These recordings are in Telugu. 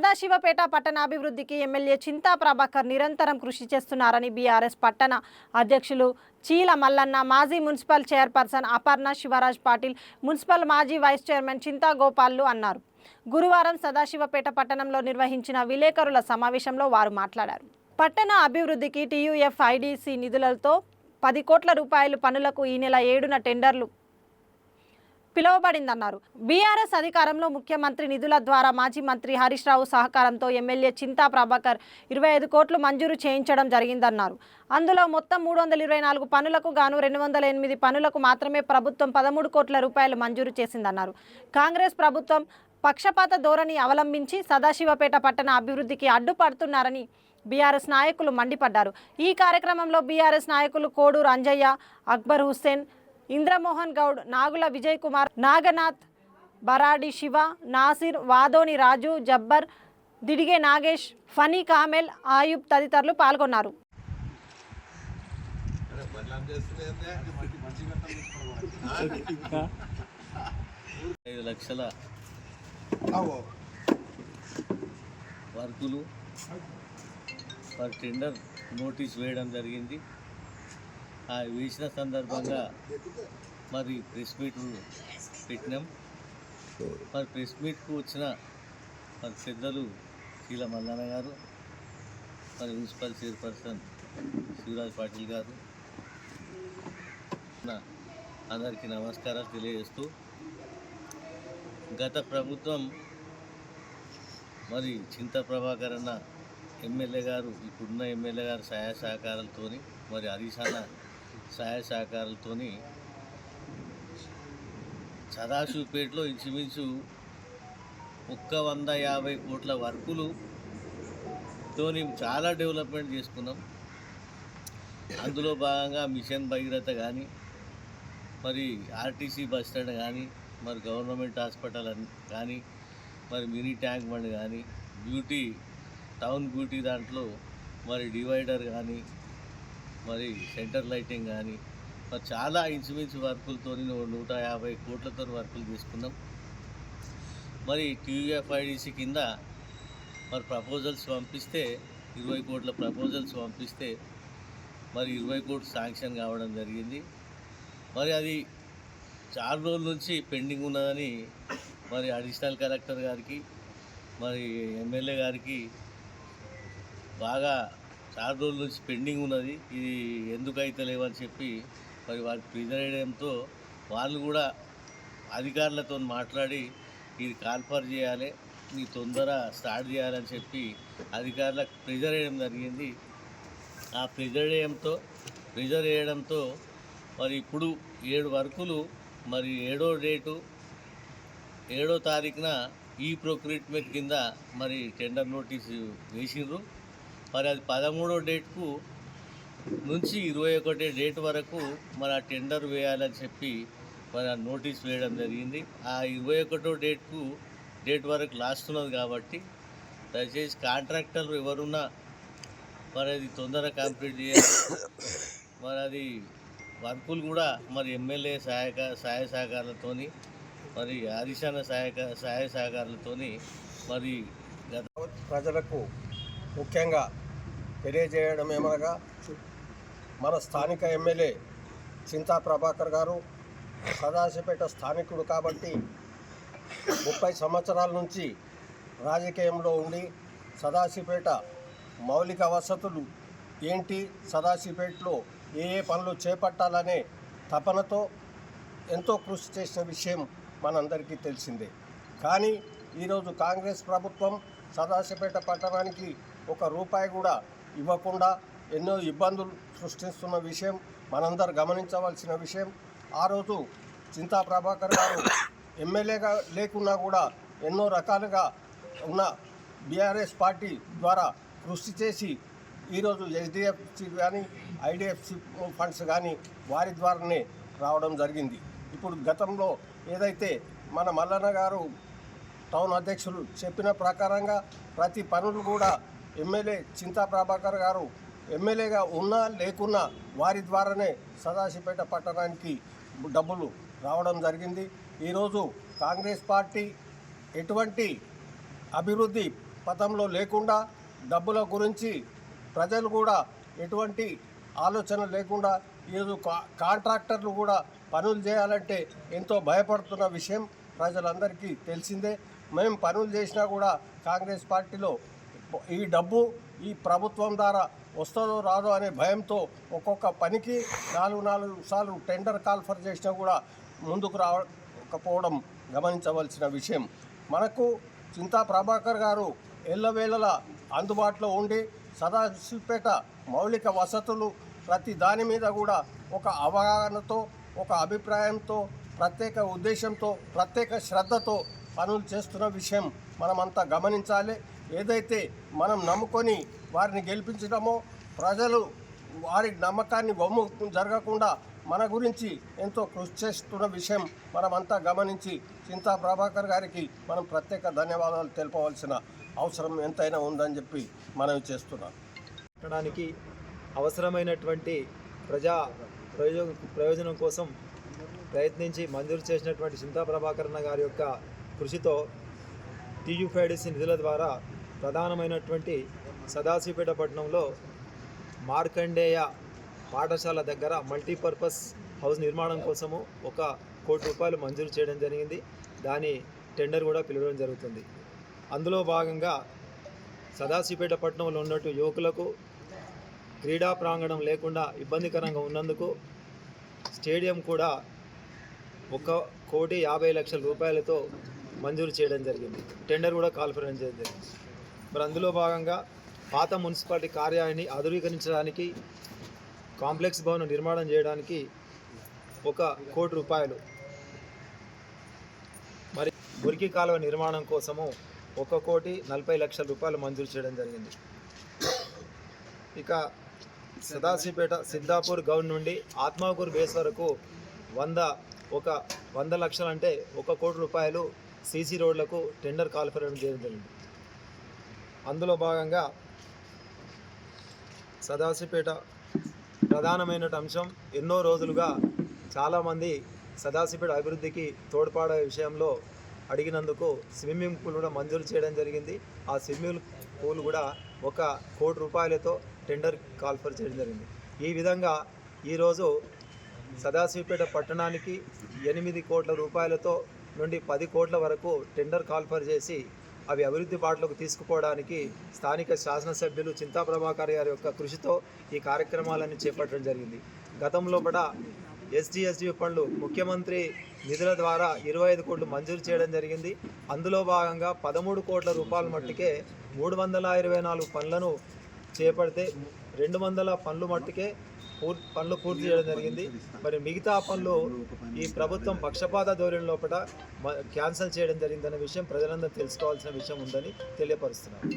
సదాశివపేట పట్టణాభివృద్ధికి ఎమ్మెల్యే చింతా ప్రభాకర్ నిరంతరం కృషి చేస్తున్నారని బీఆర్ఎస్ పట్టణ అధ్యక్షులు చీల మల్లన్న మాజీ municipal chairperson Aparna Shivaraj Patil municipal మాజీ వైస్ చైర్మన్ చింతా గోపాల్లు అన్నారు. గురువారం సదాశివపేట పట్టణంలో నిర్వహించిన విలేకరుల సమావేశంలో వారు మాట్లాడారు. పట్టణ అభివృద్ధికి టీయూఎఫ్ ఐడిసి నిధులతో పది కోట్ల రూపాయలు పనులకు ఈ నెల ఏడున టెండర్లు పిలువబడిందన్నారు. బీఆర్ఎస్ అధికారంలో ముఖ్యమంత్రి నిధుల ద్వారా మాజీ మంత్రి హరీష్ రావు సహకారంతో ఎమ్మెల్యే చింతా ప్రభాకర్ ఇరవై ఐదు కోట్లు మంజూరు చేయించడం జరిగిందన్నారు. అందులో మొత్తం మూడు వందల ఇరవై నాలుగు పనులకు గాను రెండు వందల ఎనిమిది పనులకు మాత్రమే ప్రభుత్వం పదమూడు కోట్ల రూపాయలు మంజూరు చేసిందన్నారు. కాంగ్రెస్ ప్రభుత్వం పక్షపాత ధోరణి అవలంబించి సదాశివపేట పట్టణ అభివృద్ధికి అడ్డుపడుతున్నారని బీఆర్ఎస్ నాయకులు మండిపడ్డారు. ఈ కార్యక్రమంలో బీఆర్ఎస్ నాయకులు కోడూరు అంజయ్య అక్బర్ హుస్సేన్ ఇంద్రమోహన్ గౌడ్ నాగుల విజయ్ కుమార్ నాగనాథ్ బరాడి శివ నాసిర్ వాదోని రాజు జబ్బర్ దిడిగే నాగేష్ ఫనీ కామెల్ ఆయుబ్ తదితరులు పాల్గొన్నారు. ఐదు లక్షల వర్కులు ఫర్ టెండర్ నోటీస్ వేయడం జరిగింది. ఆ వేసిన సందర్భంగా మరి ప్రెస్ మీట్ పెట్టినాం. మరి ప్రెస్ మీట్కు వచ్చిన మరి పెద్దలు శీల మల్లన్న గారు మరి మున్సిపల్ చైర్పర్సన్ శివరాజ్ పాటిల్ గారు నా- అందరికీ నమస్కారాలు తెలియజేస్తూ గత ప్రభుత్వం మరి చింత ప్రభాకర్ అన్న ఎమ్మెల్యే గారు ఇప్పుడున్న ఎమ్మెల్యే గారు సహాయ సహకారాలతో మరి హరీష్ అన్న సహాయ సహకారాలతో సదాశివపేటలో ఇంచుమించు ఒక్క వంద యాభై కోట్ల వర్కులు తోని చాలా డెవలప్మెంట్ చేసుకున్నాం. అందులో భాగంగా మిషన్ భగీరథ కానీ మరి ఆర్టీసీ బస్ స్టాండ్ కానీ మరి గవర్నమెంట్ హాస్పిటల్ కానీ మరి మినీ ట్యాంక్ బండ్ కానీ బ్యూటీ టౌన్ బ్యూటీ దాంట్లో మరి డివైడర్ కానీ మరి సెంటర్ లైటింగ్ కానీ మరి చాలా ఇంచుమించు వర్కులతో నూట యాభై కోట్లతో వర్కులు తీసుకున్నాం మరి టీయూఎఫ్ఐడిసి కింద మరి ప్రపోజల్స్ పంపిస్తే ఇరవై కోట్ల ప్రపోజల్స్ పంపిస్తే మరి ఇరవై కోట్లు శాంక్షన్ కావడం జరిగింది. మరి అది చాలా రోజుల నుంచి పెండింగ్ ఉన్నదని మరి అడిషనల్ కలెక్టర్ గారికి మరి ఎమ్మెల్యే గారికి బాగా చాలా రోజుల నుంచి పెండింగ్ ఉన్నది. ఇది ఎందుకు అయితే లేవని చెప్పి మరి వారి ప్రిజరేయడంతో వాళ్ళు కూడా అధికారులతో మాట్లాడి ఇది కాల్పర్ చేయాలి ఈ తొందర స్టార్ట్ చేయాలని చెప్పి అధికారులకు ప్రెజర్ వేయడం జరిగింది. ఆ ప్రెజర్ వేయడంతో ప్రెజర్ వేయడంతో మరి ఇప్పుడు ఏడు వర్కులు మరి ఏడో డేటు ఏడో తారీఖున ఈ ప్రొక్రూట్మెంట్ కింద మరి టెండర్ నోటీసు వేసిండ్రు మరి అది పదమూడో డేట్కు నుంచి ఇరవై ఒకటి డేట్ వరకు మరి ఆ టెండర్ వేయాలని చెప్పి మరి నోటీస్ వేయడం జరిగింది. ఆ ఇరవై ఒకటో డేట్కు డేట్ వరకు లాస్ట్ ఉన్నది కాబట్టి దయచేసి కాంట్రాక్టర్లు ఎవరున్నా మరి అది తొందరగా కంప్లీట్ చేయాలి. మరి అది వర్కులు కూడా మరి ఎమ్మెల్యే సహాయక సహాయ సహకారాలతోని మరి హరిశాన సహాయక సహాయ సహకారాలతోని మరి గత ప్రజలకు ముఖ్యంగా తెలియజేయడం ఏమనగా మన స్థానిక ఎమ్మెల్యే చింతా ప్రభాకర్ గారు సదాశివపేట స్థానికుడు కాబట్టి ముప్పై సంవత్సరాల నుంచి రాజకీయంలో ఉండి సదాశివపేట మౌలిక వసతులు ఏంటి సదాశివపేటలో ఏ ఏ పనులు చేపట్టాలనే తపనతో ఎంతో కృషి చేసిన విషయం మనందరికీ తెలిసిందే. కానీ ఈరోజు కాంగ్రెస్ ప్రభుత్వం సదాశివపేట పట్టణానికి ఒక రూపాయి కూడా ఇవ్వకుండా ఎన్నో ఇబ్బందులు సృష్టిస్తున్న విషయం మనందరూ గమనించవలసిన విషయం. ఆ రోజు చింతా ప్రభాకర్ గారు ఎమ్మెల్యేగా లేకున్నా కూడా ఎన్నో రకాలుగా ఉన్న బీఆర్ఎస్ పార్టీ ద్వారా కృషి చేసి ఈరోజు హెచ్డిఎఫ్సి కానీ ఐడిఎఫ్సి ఫండ్స్ కానీ వారి ద్వారానే రావడం జరిగింది. ఇప్పుడు గతంలో ఏదైతే మన మల్లన్న గారు టౌన్ అధ్యక్షులు చెప్పిన ప్రకారంగా ప్రతి పనులు కూడా ఎమ్మెల్యే చింతా ప్రభాకర్ గారు ఎమ్మెల్యేగా ఉన్నా లేకున్నా వారి ద్వారానే సదాశివపేట పట్టణానికి డబ్బులు రావడం జరిగింది. ఈరోజు కాంగ్రెస్ పార్టీ ఎటువంటి అభివృద్ధి పథంలో లేకుండా డబ్బుల గురించి ప్రజలు కూడా ఎటువంటి ఆలోచన లేకుండా ఈరోజు కా- కాంట్రాక్టర్లు కూడా పనులు చేయాలంటే ఎంతో భయపడుతున్న విషయం ప్రజలందరికీ తెలిసిందే. మేము పనులు చేసినా కూడా కాంగ్రెస్ పార్టీలో ఈ డబ్బు ఈ ప్రభుత్వం ద్వారా వస్తుందో రాదో అనే భయంతో ఒక్కొక్క పనికి నాలుగు నాలుగు సార్లు టెండర్ కాల్ఫర్ చేసినా కూడా ముందుకు రాకపోవడం గమనించవలసిన విషయం. మనకు చింతా ప్రభాకర్ గారు ఎల్లవేళలా అందుబాటులో ఉండి సదాశివపేట మౌలిక వసతులు ప్రతి దాని మీద కూడా ఒక అవగాహనతో ఒక అభిప్రాయంతో ప్రత్యేక ఉద్దేశంతో ప్రత్యేక శ్రద్ధతో పనులు చేస్తున్న విషయం మనమంతా గమనించాలి. ఏదైతే మనం నమ్ముకొని వారిని గెలిపించడమో ప్రజలు వారి నమ్మకాన్ని బొమ్ము జరగకుండా మన గురించి ఎంతో కృషి చేస్తున్న విషయం మనమంతా గమనించి చింతా ప్రభాకర్ గారికి మనం ప్రత్యేక ధన్యవాదాలు తెలుపవలసిన అవసరం ఎంతైనా ఉందని చెప్పి మనవి చేస్తున్నాం పెట్టడానికి అవసరమైనటువంటి ప్రజా ప్రయోజనం ప్రయోజనం కోసం ప్రయత్నించి మంజూరు చేసినటువంటి చింతా ప్రభాకరణ గారి యొక్క కృషితో టీయూఫైడిసి నిధుల ద్వారా ప్రధానమైనటువంటి సదాశివపేట పట్టణంలో మార్కండేయ పాఠశాల దగ్గర మల్టీపర్పస్ హౌస్ నిర్మాణం కోసము ఒక కోటి రూపాయలు మంజూరు చేయడం జరిగింది. దాని టెండర్ కూడా పిలవడం జరుగుతుంది. అందులో భాగంగా సదాశివపేట పట్టణంలో ఉన్నట్టు యువకులకు క్రీడా ప్రాంగణం లేకుండా ఇబ్బందికరంగా ఉన్నందుకు స్టేడియం కూడా ఒక కోటి యాభై లక్షల రూపాయలతో మంజూరు చేయడం జరిగింది. టెండర్ కూడా కాల్ఫరెన్స్ చేయడం జరిగింది. మరి అందులో భాగంగా పాత మున్సిపాలిటీ కార్యాలయాన్ని ఆధునీకరించడానికి కాంప్లెక్స్ భవనం నిర్మాణం చేయడానికి ఒక కోటి రూపాయలు. మరి మురికి కాలువ నిర్మాణం కోసము ఒక కోటి నలభై లక్షల రూపాయలు మంజూరు చేయడం జరిగింది. ఇక సదాశివపేట సిద్ధాపూర్ గౌన్ నుండి ఆత్మాకూరు బేస్ వరకు వంద ఒక వంద లక్షలు అంటే ఒక కోటి రూపాయలు సీసీ రోడ్లకు టెండర్ కాల్ఫర్ చేయడం జరిగింది. అందులో భాగంగా సదాశివపేట ప్రధానమైన అంశం ఎన్నో రోజులుగా చాలామంది సదాశివపేట అభివృద్ధికి తోడ్పడే విషయంలో అడిగినందుకు స్విమ్మింగ్ పూల్ కూడా మంజూరు చేయడం జరిగింది. ఆ స్విమ్మింగ్ పూల్ కూడా ఒక కోటి రూపాయలతో టెండర్ కాల్ఫర్ చేయడం జరిగింది. ఈ విధంగా ఈరోజు సదాశివపేట పట్టణానికి ఎనిమిది కోట్ల రూపాయలతో నుండి పది కోట్ల వరకు టెండర్ కాల్ఫర్ చేసి అవి అభివృద్ధి బాటలోకి తీసుకుపోవడానికి స్థానిక శాసనసభ్యులు చింతా ప్రభాకర్ గారి యొక్క కృషితో ఈ కార్యక్రమాలన్నీ చేపట్టడం జరిగింది. గతంలో కూడా ఎస్డిఎస్డి పనులు ముఖ్యమంత్రి నిధుల ద్వారా ఇరవై ఐదు కోట్లు మంజూరు చేయడం జరిగింది. అందులో భాగంగా పదమూడు కోట్ల రూపాయల మట్టుకే మూడు వందల ఇరవై నాలుగు పనులను చేపడితే రెండు వందల పనులు మట్టుకే పూర్తి పనులు పూర్తి చేయడం జరిగింది మరి మిగతా పనులు ఈ ప్రభుత్వం పక్షపాత ధోరణి లోపల క్యాన్సిల్ చేయడం జరిగిందనే విషయం ప్రజలందరూ తెలుసుకోవాల్సిన విషయం ఉందని తెలియపరుస్తున్నాను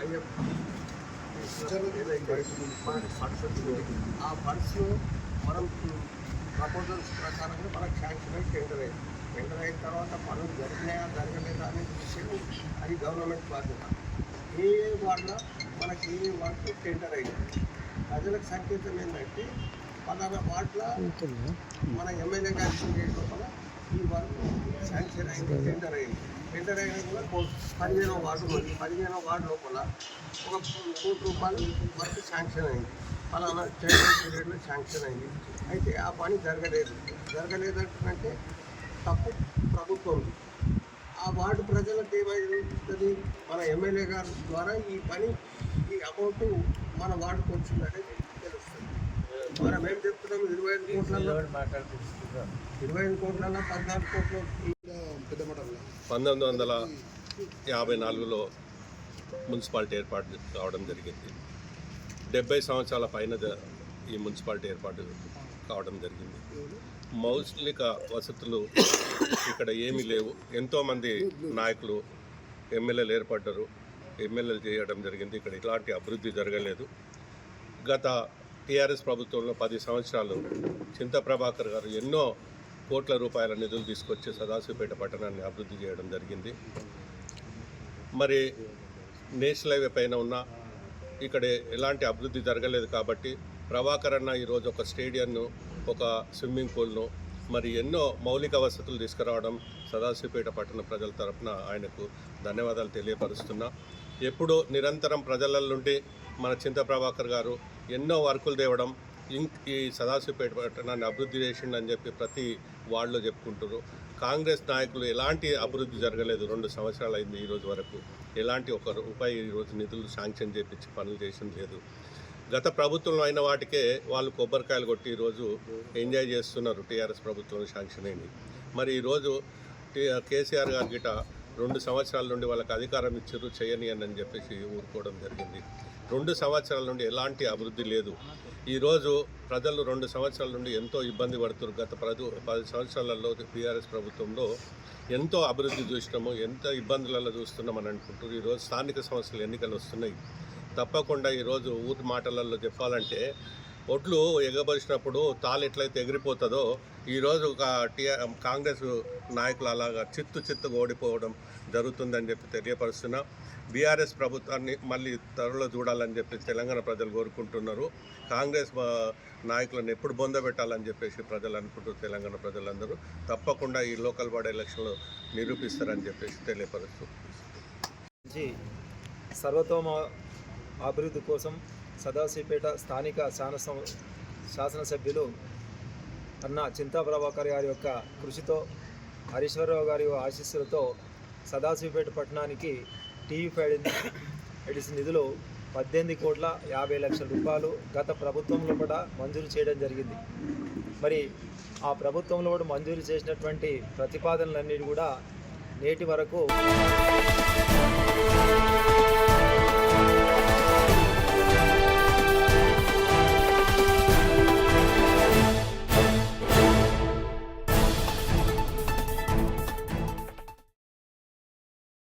ఐఎఫ్ ఆ ఫండ్స్ మనం ప్రపోజల్స్ ప్రకారంగా మనకు శాంక్షన్ అయి టెండర్ అయింది టెండర్ అయిన తర్వాత పనులు జరిగినాయా జరగలేదా అనే విషయం అది గవర్నమెంట్ బాధ్యత ఏ ఏ వార్డులో మనకి ఏ వార్డు టెండర్ అయింది ప్రజలకు సంకేతం ఏంటంటే పలానా వార్డులో మన ఎమ్మెల్యే గారి లోపల ఈ వర్క్ శాంక్షన్ అయింది టెండర్ అయింది. టెండర్ అయినా కూడా పదిహేనో వార్డు ఉంది. పదిహేనో వార్డు లోపల ఒక కోటి రూపాయలు వర్క్ శాంక్షన్ అయింది. పలానా టెండర్ పీరియడ్లో శాంక్షన్ అయింది. అయితే ఆ పని జరగలేదు. జరగలేదు అంటే తప్పు ప్రభుత్వం. ఆ వార్డు ప్రజలకు ఏమైంది మన ఎమ్మెల్యే గారి ద్వారా ఈ పని ఈ అమౌంట్ మన వార్డుకు వచ్చిందనేది తెలుస్తుంది. మనం ఏం చెప్తున్నాం? ఇరవై ఐదు కోట్లలో ఇరవై ఐదు కోట్లలో పద్నాలుగు కోట్లు పంతొమ్మిది వందల యాభై నాలుగులో మున్సిపాలిటీ ఏర్పాటు కావడం జరిగింది. డెబ్బై సంవత్సరాల పైన ఈ మున్సిపాలిటీ ఏర్పాటు కావడం జరిగింది. మౌలిక వసతులు ఇక్కడ ఏమీ లేవు. ఎంతోమంది నాయకులు ఎమ్మెల్యేలు ఏర్పడ్డారు. ఎమ్మెల్యేలు చేయడం జరిగింది. ఇక్కడ ఇలాంటి అభివృద్ధి జరగలేదు. గత టీఆర్ఎస్ ప్రభుత్వంలో పది సంవత్సరాలు చింత ప్రభాకర్ గారు ఎన్నో కోట్ల రూపాయల నిధులు తీసుకొచ్చి సదాశివపేట పట్టణాన్ని అభివృద్ధి చేయడం జరిగింది. మరి నేషనల్ హైవే పైన ఉన్న ఇక్కడ ఎలాంటి అభివృద్ధి జరగలేదు కాబట్టి ప్రభాకర్ అన్న ఈరోజు ఒక స్టేడియంను ఒక స్విమ్మింగ్ పూల్ను మరి ఎన్నో మౌలిక వసతులు తీసుకురావడం సదాశివపేట పట్టణ ప్రజల తరపున ఆయనకు ధన్యవాదాలు తెలియపరుస్తున్నా. ఎప్పుడూ నిరంతరం ప్రజల నుండి మన చింత ప్రభాకర్ గారు ఎన్నో వర్కులు తేవడం ఇంక్ ఈ సదాశివపేట పట్టణాన్ని అభివృద్ధి చేసిండని చెప్పి ప్రతి వాళ్ళలో చెప్పుకుంటారు కాంగ్రెస్ నాయకులు ఎలాంటి అభివృద్ధి జరగలేదు రెండు సంవత్సరాలు అయింది ఈరోజు వరకు. ఎలాంటి ఒక రూపాయి ఈరోజు నిధులు శాంక్షన్ చేపించి పనులు చేసింది లేదు. గత ప్రభుత్వంలో అయిన వాటికే వాళ్ళు కొబ్బరికాయలు కొట్టి ఈరోజు ఎంజాయ్ చేస్తున్నారు టీఆర్ఎస్ ప్రభుత్వం శాంక్షన్ అయింది మరి ఈరోజు కేసీఆర్ గారి గిట రెండు సంవత్సరాల నుండి వాళ్ళకి అధికారం ఇచ్చారు చేయని అని చెప్పేసి ఊరుకోవడం జరిగింది. రెండు సంవత్సరాల నుండి ఎలాంటి అభివృద్ధి లేదు. ఈరోజు ప్రజలు రెండు సంవత్సరాల నుండి ఎంతో ఇబ్బంది పడుతున్నారు. గత ప్రదు పది సంవత్సరాలలో బీఆర్ఎస్ ప్రభుత్వంలో ఎంతో అభివృద్ధి చూసినాము ఎంత ఇబ్బందులలో చూస్తున్నామని అనుకుంటున్నారు. ఈరోజు స్థానిక సంస్థలు ఎన్నికలు వస్తున్నాయి. తప్పకుండా ఈరోజు ఊరి మాటలలో చెప్పాలంటే ఒట్లు ఎగబరిచినప్పుడు తాలు ఎట్లయితే ఎగిరిపోతుందో ఈరోజు ఒక టీఆర్ కాంగ్రెస్ నాయకులు అలాగా చిత్తు చిత్తుగా ఓడిపోవడం జరుగుతుందని చెప్పి తెలియపరుస్తున్నా. బీఆర్ఎస్ ప్రభుత్వాన్ని మళ్ళీ త్వరలో చూడాలని చెప్పి తెలంగాణ ప్రజలు కోరుకుంటున్నారు. కాంగ్రెస్ నాయకులను ఎప్పుడు బొందబెట్టాలని చెప్పేసి ప్రజలు అనుకుంటారు తెలంగాణ ప్రజలందరూ తప్పకుండా ఈ లోకల్ బాడీ ఎలక్షన్లో నిరూపిస్తారని చెప్పేసి తెలియపరుస్తూ. సర్వతోమ అభివృద్ధి కోసం సదాశివపేట స్థానిక శాసన శాసనసభ్యులు అన్న చింతా ప్రభాకర్ గారి యొక్క కృషితో హరీశ్వరరావు గారి ఆశీస్సులతో సదాశివపేట పట్టణానికి టీవీ ఫైవ్ ఎడిషన్ నిధులు పద్దెనిమిది కోట్ల యాభై లక్షల రూపాయలు గత ప్రభుత్వంలో కూడా మంజూరు చేయడం జరిగింది. మరి ఆ ప్రభుత్వంలో కూడా మంజూరు చేసినటువంటి ప్రతిపాదనలన్నీ కూడా నేటి వరకు